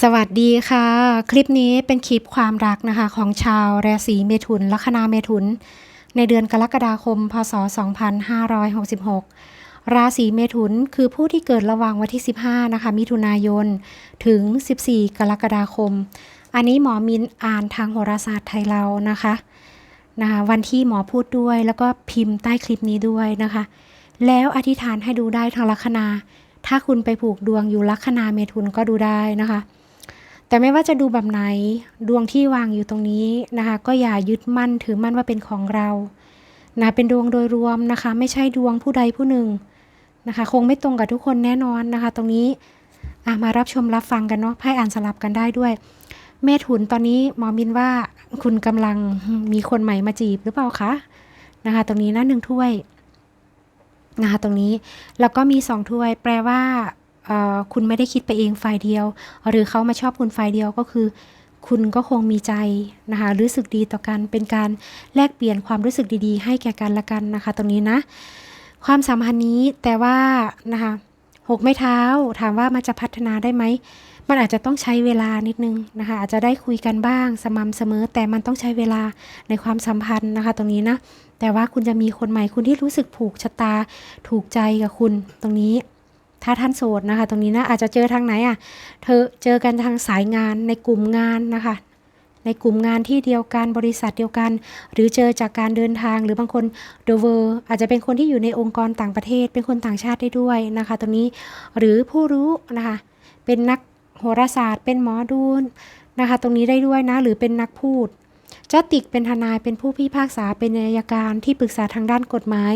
สวัสดีค่ะ คลิปนี้เป็นคลิปความรักนะคะของชาวราศีเมถุนลัคนาเมถุน ในเดือนกรกฎาคม พศ 2566 ราศีเมถุนคือผู้ที่เกิดระหว่างวันที่ 15 นะคะ มิถุนายน ถึง 14 กรกฎาคม อันนี้หมอมินอ่านทางโหราศาสตร์ไทยเรานะคะนะคะ วันที่หมอพูดด้วยแล้วก็พิมพ์ใต้คลิปนี้ด้วยนะคะ แล้วอธิษฐานให้ดูได้ทางลัคนา ถ้าคุณไปผูกดวงอยู่ลัคนาเมถุนก็ดูได้นะคะ แต่ไม่ว่าจะดูแบบไหนดวงที่วางอยู่ตรงนี้นะคะ ก็อย่ายึดมั่นถือมั่นว่าเป็นของเรานะเป็นดวงโดยรวมนะคะ ไม่ใช่ดวงผู้ใดผู้หนึ่งนะคะ คงไม่ตรงกับทุกคนแน่นอนนะคะ ตรงนี้มารับชมรับฟังกันเนาะไพ่อ่านสลับกันได้ด้วย เมถุนตอนนี้หมอมินว่าคุณกำลังมีคนใหม่มาจีบหรือเปล่าคะนะคะ ตรงนี้นะหนึ่งถ้วยนะคะตรงนี้แล้วก็มีสองถ้วย แปลว่า คุณไม่ได้คิดไปเองฝ่ายเดียว หรือเขามาชอบคุณฝ่ายเดียวก็คือ คุณก็คงมีใจนะคะรู้สึกดีต่อกันเป็นการแลกเปลี่ยนความรู้สึกดีๆ ให้แก่กันละกันนะคะ ตรงนี้นะ ความสัมพันธ์นี้แต่ว่านะคะหกไม้เท้าถามว่ามันจะพัฒนาได้ไหมมันอาจจะต้องใช้เวลานิดนึงนะคะอาจจะได้คุยกันบ้างสม่ำเสมอ แต่มันต้องใช้เวลาในความสัมพันธ์นะคะ ตรงนี้นะแต่ว่าคุณจะมีคนใหม่คุณที่รู้สึกผูกชะตา ถูกใจกับคุณตรงนี้ ถ้าท่านโสดนะคะ ตรงนี้นะอาจจะเจอทางไหนอะ เธอเจอกันทางสายงานในกลุ่มงานนะคะ ในกลุ่มงานที่เดียวกันบริษัทเดียวกัน หรือเจอจากการเดินทางหรือบางคนโดเวอร์อาจจะเป็นคนที่อยู่ในองค์กรต่างประเทศ เป็นคนต่างชาติได้ด้วยนะคะ ตรงนี้หรือผู้รู้นะคะ เป็นนักโหราศาสตร์ เป็นหมอดูนะคะ ตรงนี้ได้ด้วยนะ หรือเป็นนักพูด จติกเป็นทนายเป็นผู้พิพากษาเป็นอัยการที่ปรึกษาทางด้านกฎหมาย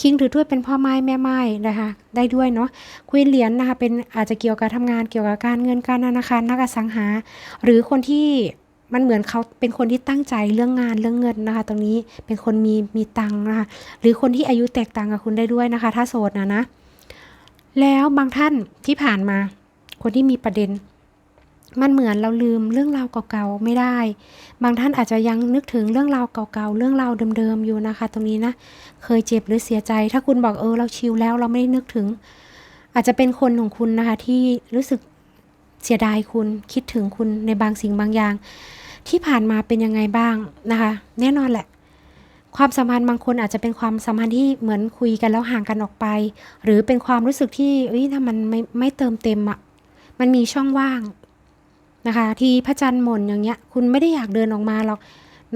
คิงถือถ้วยเป็นพ่อไม้แม่ไม้นะคะได้ด้วยเนาะควีนเหรียญนะคะเป็นอาจจะเกี่ยวกับทำงานเกี่ยวกับการเงินการธนาคารนักอสังหา หรือคนที่มันเหมือนเขาเป็นคนที่ตั้งใจเรื่องงานเรื่องเงินนะคะ ตรงนี้เป็นคนมีมีตังค์นะคะหรือคนที่อายุแตกต่างกับคุณได้ด้วยนะคะ ถ้าโสดนะนะ แล้วบางท่านที่ผ่านมา คนที่มีประเด็น มันเหมือนเราลืมเรื่องราวเก่าๆไม่ได้ บางท่านอาจจะยังนึกถึงเรื่องราวเก่าๆ เรื่องราวเดิมๆอยู่นะคะ ตรงนี้นะ เคยเจ็บหรือเสียใจ ถ้าคุณบอกเออเราชิลแล้วเราไม่ได้นึกถึง อาจจะเป็นคนของคุณนะคะ ที่รู้สึกเสียดายคุณคิดถึงคุณในบางสิ่งบางอย่าง ที่ผ่านมาเป็นยังไงบ้างนะคะ แน่นอนแหละ ความสัมพันธ์บางคนอาจจะเป็นความสัมพันธ์ที่เหมือนคุยกันแล้วห่างกันออกไป หรือเป็นความรู้สึกที่เอ้ยถ้ามันไม่ไม่เติมเต็มอะ่ะมันมีช่องว่าง นะคะ ที่พระจันทร์หม่นอย่างเงี้ย คุณไม่ได้อยากเดินออกมาหรอก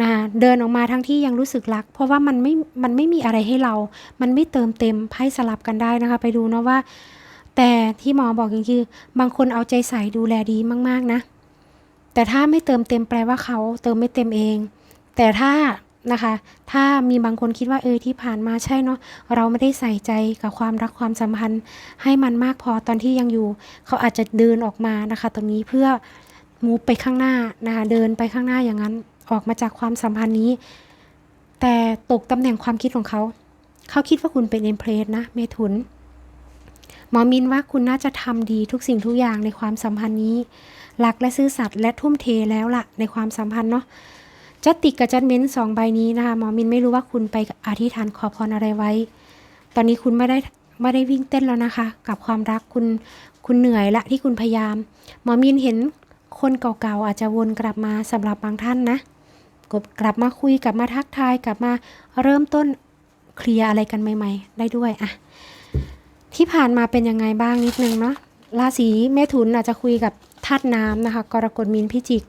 นะคะเดินออกมาทั้งที่ยังรู้สึกรัก เพราะว่ามันไม่มันไม่มีอะไรให้เรา มันไม่เติมเต็มไพ่สลับกันได้นะคะ ไปดูเนาะว่า แต่ที่หมอบอกจริงคือบางคนเอาใจใส่ดูแลดีมาก ๆนะ แต่ถ้าไม่เติมเต็มแปลว่าเขาเติมไม่เต็มเอง แต่ถ้านะคะ ถ้ามีบางคนคิดว่าเออที่ผ่านมาใช่เนาะเราไม่ได้ใส่ใจกับความรักความสัมพันธ์ ให้มันมากพอตอนที่ยังอยู่ เขาอาจจะเดินออกมานะคะ ตรงนี้เพื่อ มูฟไปข้างหน้านะคะเดินไปข้างหน้าอย่างนั้นออกมาจากความสัมพันธ์นี้ แต่ตกตำแหน่งความคิดของเขา เขาคิดว่าคุณเป็นเอ็มเพลสนะเมถุนหมอมินว่าคุณน่าจะทำดีทุกสิ่งทุกอย่างในความสัมพันธ์นี้รักและซื่อสัตย์และทุ่มเทแล้วล่ะในความสัมพันธ์เนาะจัดติกกับจัดเม้นสองใบนี้นะคะหมอมินไม่รู้ว่าคุณไปอธิษฐานขอพรอะไรไว้ ตอนนี้คุณไม่ได้ไม่ได้วิ่งเต้นแล้วนะคะ กับความรักคุณคุณเหนื่อยละที่คุณพยายาม หมอมินเห็น คนเก่าๆอาจจะวนกลับมาสำหรับบางท่านนะกลับกลับมาคุยกลับมาทักทายกลับมาเริ่มต้นเคลียร์อะไรกันใหม่ ๆ ได้ด้วยอะที่ผ่านมาเป็นยังไงบ้างนิดนึงเนาะราศีเมถุนอาจจะคุยกับธาตุน้ำนะคะ กรกฎมีนพิจิก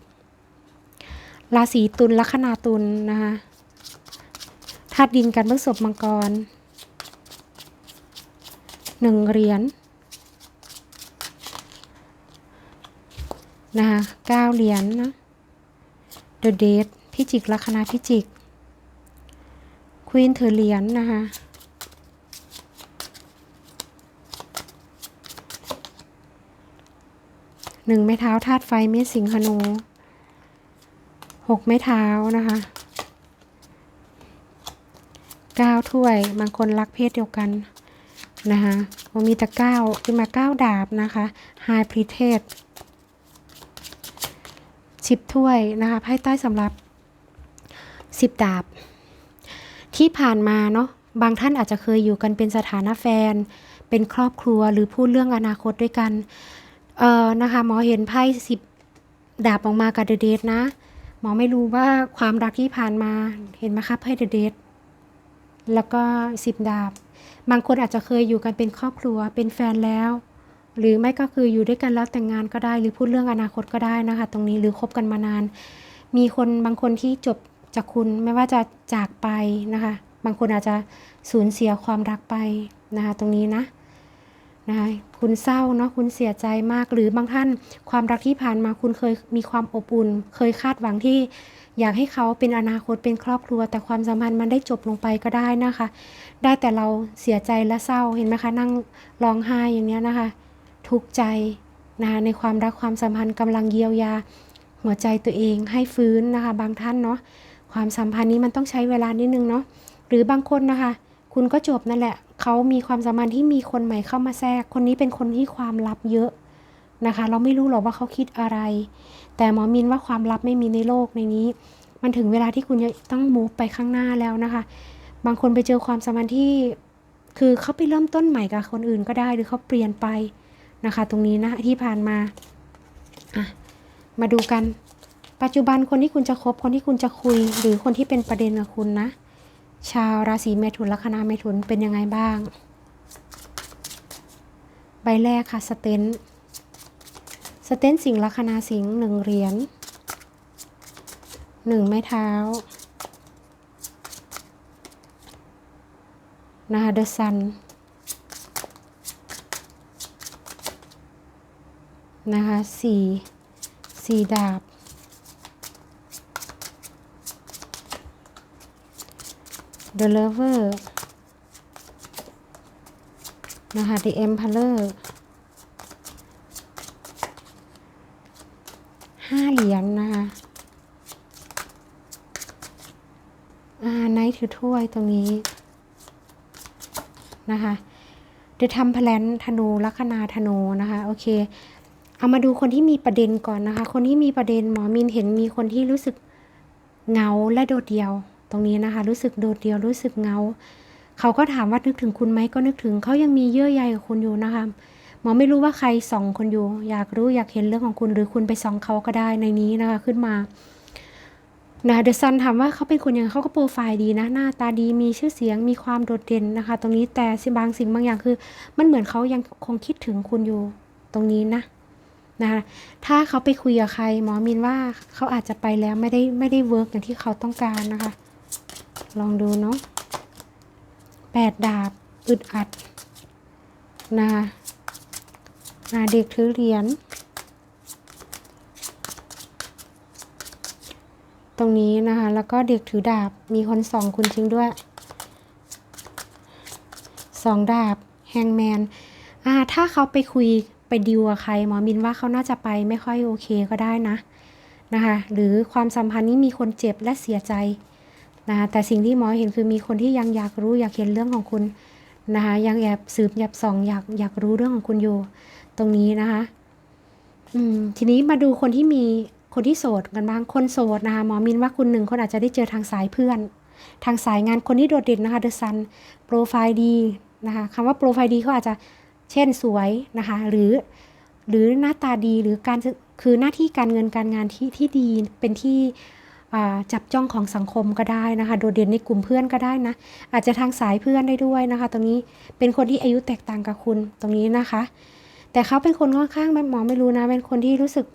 ราศีตุลลัคนาตุลนะคะธาตุดินกันพฤษภมังกรหนึ่งเหรียญ นะคะเก้าเหรียญนะเดอะเดทพิจิกลัคนาพิจิก ควีนเธอเหรียญนะคะหนึ่งไม้เท้าธาตุไฟเมษสิงหนูหกไม้เท้านะคะเก้าถ้วยบางคนรักเพศเดียวกันนะคะมันมีแต่เก้าขึ้นมาเก้าดาบนะคะไฮพรีเทส สิบถ้วยนะคะไพ่ใต้สำหรับสิบดาบ ที่ผ่านมาเนาะบางท่านอาจจะเคยอยู่กันเป็นสถานะแฟน เป็นครอบครัวหรือพูดเรื่องอนาคตด้วยกันเอ่อนะคะหมอเห็นไพ่สิบดาบออกมากับเดเดทนะ หมอไม่รู้ว่าความรักที่ผ่านมาเห็นไหมครับให้เดเดทแล้วก็สิบดาบ บางคนอาจจะเคยอยู่กันเป็นครอบครัวเป็นแฟนแล้ว หรือไม่ก็คืออยู่ด้วยกันแล้วแต่งงานก็ได้หรือพูดเรื่องอนาคตก็ได้นะคะ ตรงนี้หรือคบกันมานาน มีคนบางคนที่จบจากคุณไม่ว่าจะจากไปนะคะ บางคนอาจจะสูญเสียความรักไปนะคะตรงนี้นะนะคะคุณเศร้าเนาะคุณเสียใจมากหรือบางท่านความรักที่ผ่านมาคุณเคยมีความอบอุ่น เคยคาดหวังที่อยากให้เขาเป็นอนาคตเป็นครอบครัว แต่ความสัมพันธ์มันได้จบลงไปก็ได้นะคะ ได้แต่เราเสียใจและเศร้าเห็นไหมคะนั่งร้องไห้อย่างเนี้ยนะคะ ทุกข์ใจนะคะในความรักความสัมพันธ์กำลังเยียวยา หัวใจตัวเองให้ฟื้นนะคะ บางท่านเนาะความสัมพันธ์นี้มันต้องใช้เวลานิดนึงเนาะหรือบางคนนะคะ คุณก็จบนั่นแหละเขามีความสัมพันธ์ที่มีคนใหม่เข้ามาแทรก คนนี้เป็นคนที่ความลับเยอะนะคะ เราไม่รู้หรอกว่าเขาคิดอะไร แต่หมอมินว่าความลับไม่มีในโลกในนี้ มันถึงเวลาที่คุณจะต้องมูฟไปข้างหน้าแล้วนะคะ บางคนไปเจอความสัมพันธ์ที่ คือเขาไปเริ่มต้นใหม่กับคนอื่นก็ได้หรือเขาเปลี่ยนไป นะคะ ตรงนี้นะที่ผ่านมาอะมาดูกัน ปัจจุบันคนที่คุณจะคบคนที่คุณจะคุย หรือคนที่เป็นประเด็นกับคุณนะ ชาวราศีเมถุนลัคนาเมถุนเป็นยังไงบ้าง ใบแรกค่ะสเตนสเตนสิงห์ลัคนาสิงห์หนึ่งเหรียญหนึ่งไม้เท้านะคะเดอะซัน นะคะสี่สี่ดาบ The Lover นะคะ The Emperor ห้าเหรียญนะคะอ่าไนท์ถือถ้วยตรงนี้ นะคะเดี๋ยวทำแพลนธนูลัคนาธนูนะคะ โอเค เอามาดูคนที่มีประเด็นก่อนนะคะ คนที่มีประเด็นหมอมินเห็นมีคนที่รู้สึกเงาและโดดเดี่ยว ตรงนี้นะคะ รู้สึกโดดเดี่ยวรู้สึกเงา เขาก็ถามว่านึกถึงคุณไหมก็นึกถึงเขายังมีเยื่อใยกับคุณอยู่นะคะหมอไม่รู้ว่าใครส่องคนอยู่ อยากรู้อยากเห็นเรื่องของคุณ หรือคุณไปส่องเขาก็ได้ในนี้นะคะขึ้นมานะเดอะซันถามว่าเขาเป็นคนยังไงเขาก็โปรไฟล์ดีนะหน้าตาดีมีชื่อเสียงมีความโดดเด่นนะคะ ตรงนี้แต่สิบางสิ่งบางอย่างคือ มันเหมือนเขายังคงคิดถึงคุณอยู่ตรงนี้นะ นะคะถ้าเขาไปคุยกับใคร หมอมินว่าเขาอาจจะไปแล้วไม่ได้ไม่ได้เวิร์กอย่างที่เขาต้องการนะคะ ลองดูเนาะแปดดาบอึดอัดนะคะอ่าเด็กถือเหรียญตรงนี้นะคะ แล้วก็เด็กถือดาบมีคนสองคุณจริงด้วยสองดาบแฮงแมนอ่าถ้าเขาไปคุย ไปดิวกับใครหมอมินว่าเขาน่าจะไปไม่ค่อยโอเคก็ได้นะนะคะหรือความสัมพันธ์นี้มีคนเจ็บและเสียใจนะคะแต่สิ่งที่หมอเห็นคือมีคนที่ยังอยากรู้อยากเห็นเรื่องของคุณนะคะยังแอบสืบแอบส่องอยากอยากรู้เรื่องของคุณอยู่ตรงนี้นะคะอืมทีนี้มาดูคนที่มีคนที่โสดกันบ้างคนโสดนะคะหมอมินว่าคุณหนึ่งคนอาจจะได้เจอทางสายเพื่อน ทางสายงานคนที่โดดเด่นนะคะเดอะซันโปรไฟล์ดีนะคะคำว่าโปรไฟล์ดีเขาอาจจะ เช่นสวยนะคะหรือหรือหน้าตาดีหรือการคือหน้าที่การเงินการงานที่ที่ดีเป็นที่จับจ้องของสังคมก็ได้นะคะ โดดเด่นในกลุ่มเพื่อนก็ได้นะ อาจจะทางสายเพื่อนได้ด้วยนะคะ ตรงนี้เป็นคนที่อายุแตกต่างกับคุณตรงนี้นะคะ แต่เขาเป็นคนค่อนข้างหมอไม่รู้นะ เป็นคนที่รู้สึก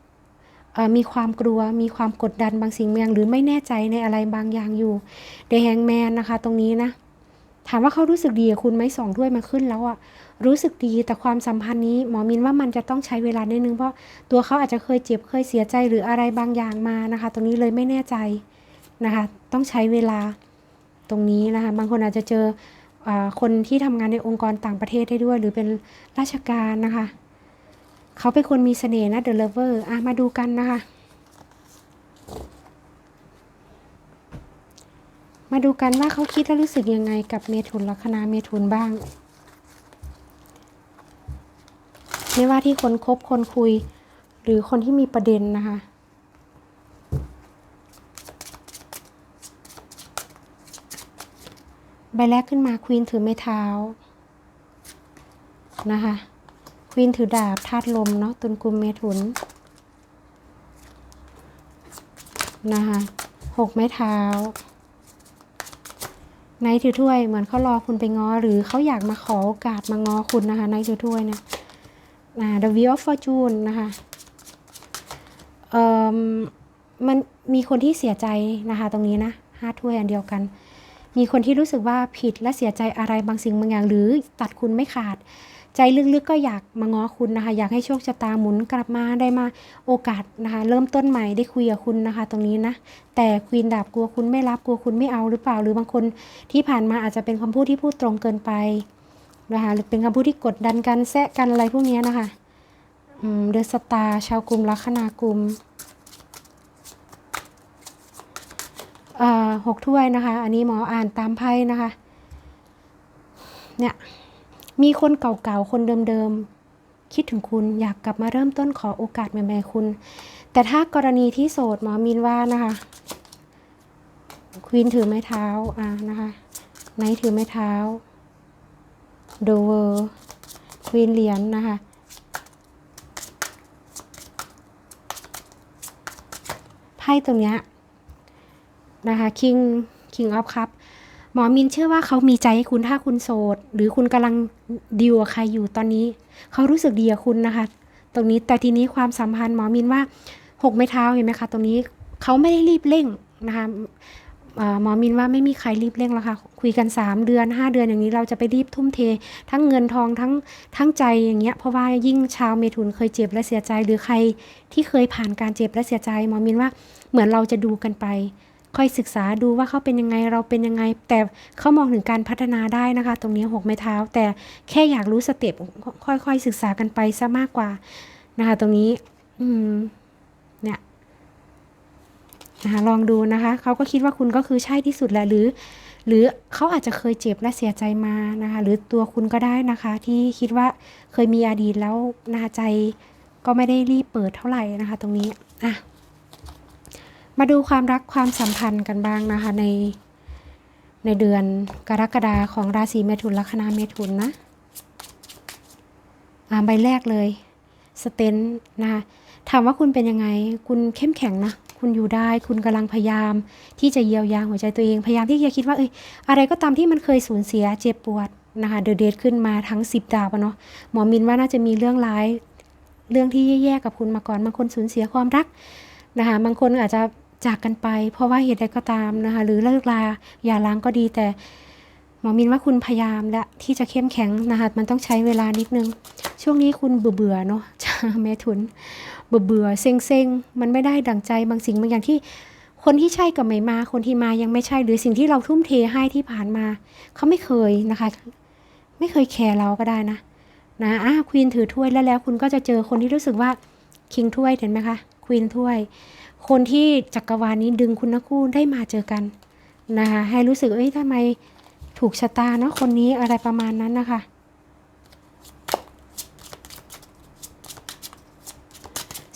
มีความกลัว มีความกดดันบางสิ่งบางอย่างหรือไม่แน่ใจในอะไรบางอย่างอยู่เดแฮงแมนนะคะ ตรงนี้นะ ถามว่าเขารู้สึกดีกับคุณไหมสองถ้วยมาขึ้นแล้วอะรู้สึกดีแต่ความสัมพันธ์นี้หมอมินว่ามันจะต้องใช้เวลานิดนึงเพราะตัวเขาอาจจะเคยเจ็บเคยเสียใจหรืออะไรบางอย่างมานะคะ ตรงนี้เลยไม่แน่ใจนะคะ ต้องใช้เวลาตรงนี้นะคะ บางคนอาจจะเจออคนที่ทำงานในองค์กรต่างประเทศได้ด้วย หรือเป็นราชการนะคะ เขาเป็นคนมีเสน่ห์นะเดอะเลเวอร์มาดูกันนะคะ มาดูกันว่าเขาคิดและรู้สึกยังไงกับเมถุนลัคนาเมถุนบ้าง ไม่ว่าที่คนคบคนคุย หรือคนที่มีประเด็นนะคะ ใบแรกขึ้นมาควีนถือไม้เท้านะคะควีนถือดาบธาตุลมเนาะตุนกุมเมถุนนะคะหกไม้เท้า ไนท์ถือถ้วยเหมือนเขารอคุณไปง้อ หรือเขาอยากมาขอโอกาสมาง้อคุณนะคะไนท์ถือถ้วยเนี่ยอ่า The Wheel of Fortune นะคะเอ่อมันมีคนที่เสียใจนะคะ ตรงนี้นะห้าถ้วยอันเดียวกัน มีคนที่รู้สึกว่าผิดและเสียใจอะไรบางสิ่งบางอย่าง หรือตัดคุณไม่ขาด ใจลึกๆก็อยากมาง้อคุณนะคะ อยากให้โชคชะตาหมุนกลับมาได้มาโอกาสนะคะ เริ่มต้นใหม่ได้คุยกับคุณนะคะ ตรงนี้นะ แต่ควีนดาบกลัวคุณไม่รับกลัวคุณไม่เอาหรือเปล่า หรือบางคนที่ผ่านมาอาจจะเป็นคำพูดที่พูดตรงเกินไปนะคะหรือเป็นคำพูดที่กดดันกันแซะกันอะไรพวกนี้นะคะเดอะสตาร์ชาวกลุ่มลัคนากลุ่มหกถ้วยนะคะ อันนี้หมออ่านตามไพ่นะคะ เนี่ย มีคนเก่าๆ คนเดิมๆ คิดถึงคุณอยากกลับมาเริ่มต้นขอโอกาสใหม่ๆคุณ แต่ถ้ากรณีที่โสดหมอมินว่านะคะควีนถือไม้เท้าอ่านะคะไนท์ถือไม้เท้าโดเวอร์ควีนเหรียญนะคะไพ่ตรงเนี้ยนะคะ King King of Cup ห มอมินเชื่อว่าเขามีใจให้คุณถ้าคุณโสด หรือคุณกำลังดีลกับใครอยู่ตอนนี้ เขารู้สึกดีกับคุณนะคะ ตรงนี้แต่ทีนี้ความสัมพันธ์หมอมินว่าหกไม้เท้าเห็นไหมคะ ตรงนี้เขาไม่ได้รีบเร่งนะคะหมอมินว่าไม่มีใครรีบเร่งแล้วค่ะ คุยกัน 3 เดือน 5 เดือนอย่างนี้เราจะไปรีบทุ่มเท ทั้งเงินทองทั้งทั้งใจอย่างเงี้ยเพราะว่ายิ่งชาวเมถุนเคยเจ็บและเสียใจ หรือใครที่เคยผ่านการเจ็บและเสียใจหมอมินว่าเหมือนเราจะดูกันไป ค่อยศึกษาดูว่าเขาเป็นยังไงเราเป็นยังไง แต่เขามองถึงการพัฒนาได้นะคะ ตรงนี้หกไม้เท้า แต่แค่อยากรู้สเต็ปค่อยๆศึกษากันไปซะมากกว่านะคะ ตรงนี้ อืมเนี่ยนะคะลองดูนะคะเขาก็คิดว่าคุณก็คือใช่ที่สุดแหละหรือ หรือเขาอาจจะเคยเจ็บและเสียใจมานะคะ หรือตัวคุณก็ได้นะคะ ที่คิดว่าเคยมีอดีตแล้วนาใจก็ไม่ได้รีบเปิดเท่าไหร่นะคะ ตรงนี้อะ มาดูความรักความสัมพันธ์กันบ้างนะคะในในเดือนกรกฎาของราศีเมถุนลัคนาเมถุนนะอ่าใบแรกเลยสเตนนะคะถามว่าคุณเป็นยังไง คุณเข้มแข็งนะ คุณอยู่ได้ คุณกำลังพยายามที่จะเยียวยาหัวใจตัวเอง พยายามที่จะคิดว่าเอ้ยอะไรก็ตามที่มันเคยสูญเสียเจ็บปวดนะคะเดอะเดทขึ้นมาทั้งสิบดาวเนาะหมอมินว่าน่าจะมีเรื่องร้าย เรื่องที่แย่ๆกับคุณมาก่อน บางคนสูญเสียความรักนะคะ บางคนอาจจะ จากกันไป เพราะว่าเหตุใดก็ตามนะคะ หรือเลิกลาอย่าล้างก็ดีแต่หมอมินว่าคุณพยายามและที่จะเข้มแข็งนะคะมันต้องใช้เวลานิดนึง ช่วงนี้คุณเบื่อเบื่อเนาะชาเมถุน เบื่อเบื่อเซ็งเซ็งมันไม่ได้ดั่งใจบางสิ่งบางอย่างที่คนที่ใช่กับไม่มา คนที่มายังไม่ใช่ หรือสิ่งที่เราทุ่มเทให้ที่ผ่านมา เขาไม่เคยนะคะ ไม่เคยแคร์เราก็ได้นะนะอะควีนถือถ้วยแล้วแล้วคุณก็จะเจอคนที่รู้สึกว่าคิงถ้วยเห็นไหมคะควีนถ้วย คนที่จักรวาลนี้ดึงคุณทั้งคู่ได้มาเจอกันนะคะให้รู้สึกเอ้ยทำไมถูกชะตาเนาะคนนี้อะไรประมาณนั้นนะคะ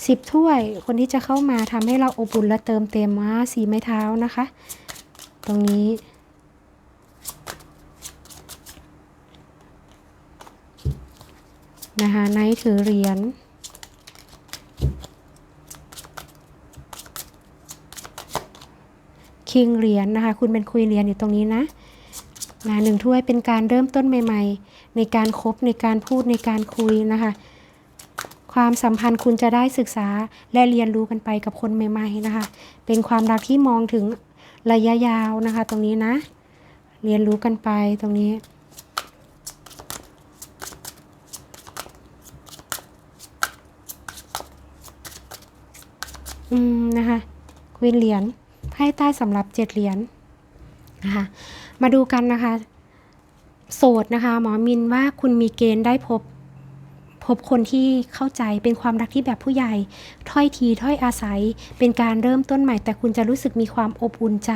สิบถ้วยคนที่จะเข้ามาทำให้เราอบอุ่นและเติมเต็มว่าสีไม้เท้านะคะ ตรงนี้ นะคะไนท์ถือเหรียญ คิงเหรียญนะคะ คุณเป็นคุยเหรียญอยู่ตรงนี้นะนะหนึ่งถ้วยเป็นการเริ่มต้นใหม่ ๆ ในการคบในการพูดในการคุยนะคะ ความสัมพันธ์คุณจะได้ศึกษาและเรียนรู้กันไปกับคนใหม่ ๆนะคะ เป็นความรักที่มองถึงระยะยาวนะคะ ตรงนี้นะ เรียนรู้กันไปตรงนี้อืมนะคะควีนเหรียญ ไพ่ใต้สำหรับเจ็ดเหรียญนะคะมาดูกันนะคะ โสดนะคะ หมอมินว่าคุณมีเกณฑ์ได้พบพบคนที่เข้าใจเป็นความรักที่แบบผู้ใหญ่ ถ้อยทีถ้อยอาศัย เป็นการเริ่มต้นใหม่ แต่คุณจะรู้สึกมีความอบอุ่นใจ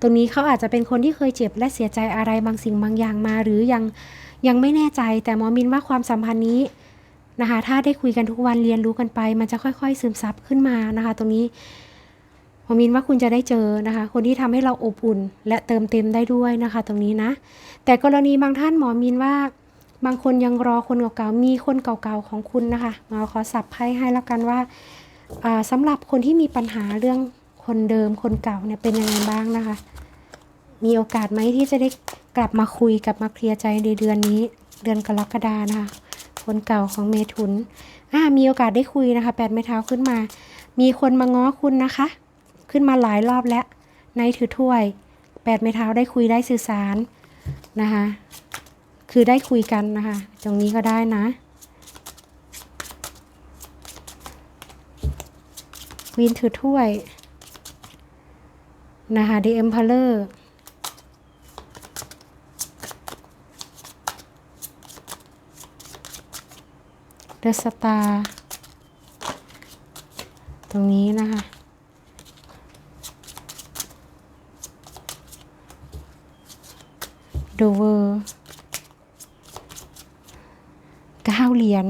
ตรงนี้เขาอาจจะเป็นคนที่เคยเจ็บและเสียใจอะไรบางสิ่งบางอย่างมา หรือยังยังไม่แน่ใจ แต่หมอมินว่าความสัมพันธ์นี้นะคะ ถ้าได้คุยกันทุกวันเรียนรู้กันไป มันจะค่อย ๆ ซึมซับขึ้นมานะคะ ตรงนี้ ผมมินว่าคุณจะได้เจอนะคะ คนที่ทำให้เราอบอุ่นและเติมเต็มได้ด้วยนะคะ ตรงนี้นะ แต่กรณีบางท่านหมอมินว่า บางคนยังรอคนเก่าๆมีคนเก่าๆของคุณนะคะหมอขอสับไพ่ให้แล้วกันว่าอ่าสำหรับคนที่มีปัญหาเรื่องคนเดิมคนเก่าเนี่ยเป็นยังไงบ้างนะคะ มีโอกาสไหมที่จะได้กลับมาคุยกลับมาเคลียร์ใจในเดือนนี้ เดือนกรกฎานะคะ คนเก่าของเมถุนอ่ามีโอกาสได้คุยนะคะแปดไม้เท้าขึ้นมา มีคนมาง้อคุณนะคะ ขึ้นมาหลายรอบแล้วในถือถ้วยแปดไม้เท้าได้คุยได้สื่อสารนะคะคือได้คุยกันนะคะ ตรงนี้ก็ได้นะวินถือถ้วยนะคะ The Emperor เดอะสตาร์ตรงนี้นะคะ ดเวอร์เก้าเหรียญ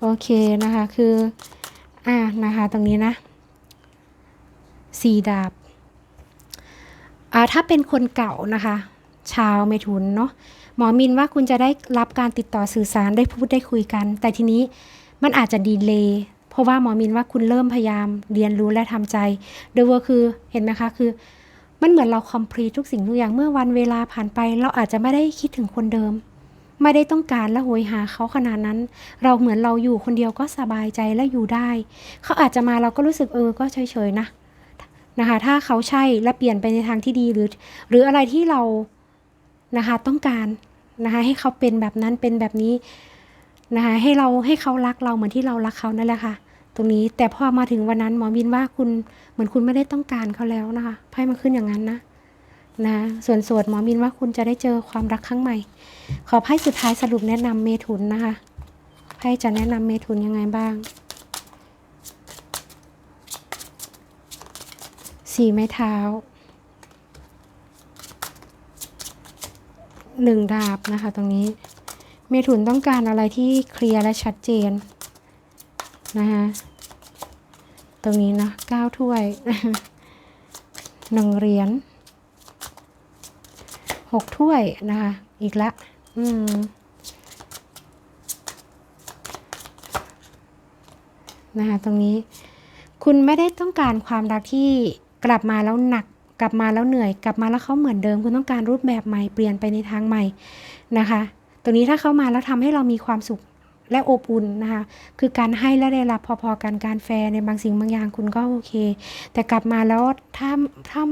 โอเคนะคะคืออ่านะคะตรงนี้นะสี่ดาบอ่าถ้าเป็นคนเก่านะคะ ชาวเมถุนเนาะหมอมินว่าคุณจะได้รับการติดต่อสื่อสารได้พูดได้คุยกัน แต่ทีนี้มันอาจจะดีเลย์เพราะว่าหมอมินว่าคุณเริ่มพยายามเรียนรู้และทำใจเดวคือเห็นไหมคะคือ มันเหมือนเราคอมพลีทุกสิ่งทุกอย่างเมื่อวันเวลาผ่านไป เราอาจจะไม่ได้คิดถึงคนเดิม ไม่ได้ต้องการและโหยหาเขาขนาดนั้น เราเหมือนเราอยู่คนเดียวก็สบายใจและอยู่ได้ เขาอาจจะมาเราก็รู้สึกเออก็เฉยๆนะนะคะถ้าเขาใช่และเปลี่ยนไปในทางที่ดีหรือ หรืออะไรที่เรานะคะต้องการนะคะให้เขาเป็นแบบนั้นเป็นแบบนี้นะคะให้เราให้เขารักเราเหมือนที่เรารักเขานั่นแหละค่ะ ตรงนี้แต่พอมาถึงวันนั้นหมอมินว่าคุณเหมือนคุณไม่ได้ต้องการเขาแล้วนะคะไพ่มันขึ้นอย่างนั้นนะนะส่วนสวดหมอมินว่าคุณจะได้เจอความรักครั้งใหม่ ขอไพ่สุดท้ายสรุปแนะนำเมถุนนะคะไพ่จะแนะนำเมถุนยังไงบ้างสี่ไม้เท้าหนึ่งดาบนะคะตรงนี้ เมถุนต้องการอะไรที่เคลียร์และชัดเจน นะคะตรงนี้นะเก้าถ้วยหนึ่งเหรียญหกถ้วยนะคะ อีกละ อืมนะคะตรงนี้คุณไม่ได้ต้องการความรักที่กลับมาแล้วหนักกลับมาแล้วเหนื่อย กลับมาแล้วเขาเหมือนเดิม คุณต้องการรูปแบบใหม่เปลี่ยนไปในทางใหม่นะคะ ตรงนี้ถ้าเข้ามาแล้วทำให้เรามีความสุข และอบอุ่นนะคะ คือการให้และได้รับพอๆกันการแฟร์ในบางสิ่งบางอย่างคุณก็โอเค แต่กลับมาแล้วถ้าถ้า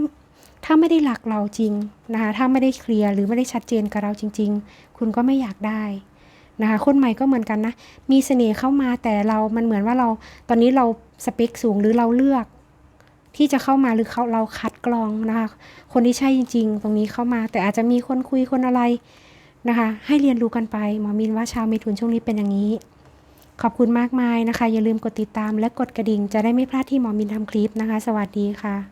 ถ้าไม่ได้หลักเราจริงนะคะถ้าไม่ได้เคลียร์หรือไม่ได้ชัดเจนกับเราจริง ๆ คุณก็ไม่อยากได้นะคะคนใหม่ก็เหมือนกันนะ มีเสน่ห์เข้ามาแต่เรา มันเหมือนว่าเรา ตอนนี้เราสเปคสูงหรือเราเลือก ที่จะเข้ามาหรือเขาเราคัดกรองนะคะ คนที่ใช่จริง ๆ ตรงนี้เข้ามา แต่อาจจะมีคนคุยคนอะไร นะคะ ให้เรียนรู้กันไป หมอมินว่าชาวเมถุนช่วงนี้เป็นอย่างนี้ ขอบคุณมากมายนะคะ อย่าลืมกดติดตามและกดกระดิ่ง จะได้ไม่พลาดที่หมอมินทำคลิปนะคะ สวัสดีค่ะ